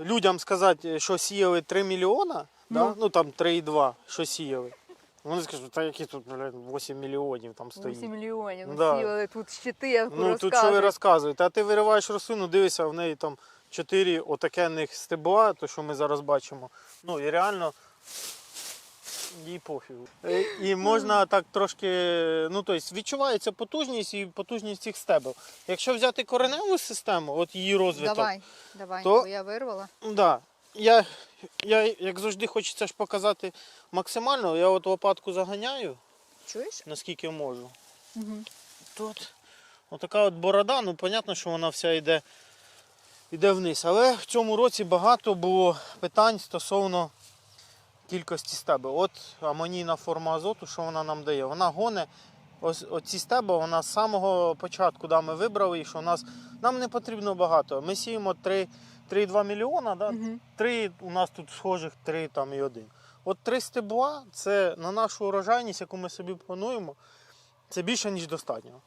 людям сказати, що сіяли 3 мільйона, да? Ну. ну там 3,2, що сіяли. Вони скажуть, та які тут блядь, 8 мільйонів там стоїть. 8 мільйонів. Да. сіяли тут щити, як Ну тут що ви розказуєте? А ти вириваєш рослину, дивишся, в неї там 4 отакенних стебла, то що ми зараз бачимо. Ну і реально їй пофігу. Е, І можна так трошки, ну тобто відчувається потужність і потужність цих стебел. Якщо взяти кореневу систему, от її розвиток. Давай, давай, То- бо я вирвала. Да. Я, я як завжди хочеться ж показати максимально. Я от лопатку заганяю, Чуєш? наскільки можу. Угу. Тут отака от борода, ну понятно, що вона вся йде, йде вниз. Але в цьому році багато було питань стосовно кількості стебел. От амонійна форма азоту, що вона нам дає? Вона гоне ось оці стебла, вона з самого початку да, ми вибрали, і що у нас, нам не потрібно багато. Ми сіємо 3 3,2 мільйона, да? Угу. Три у нас тут схожих, три там і один. От три стебла це на нашу урожайність, яку ми собі плануємо, це більше, ніж достатньо.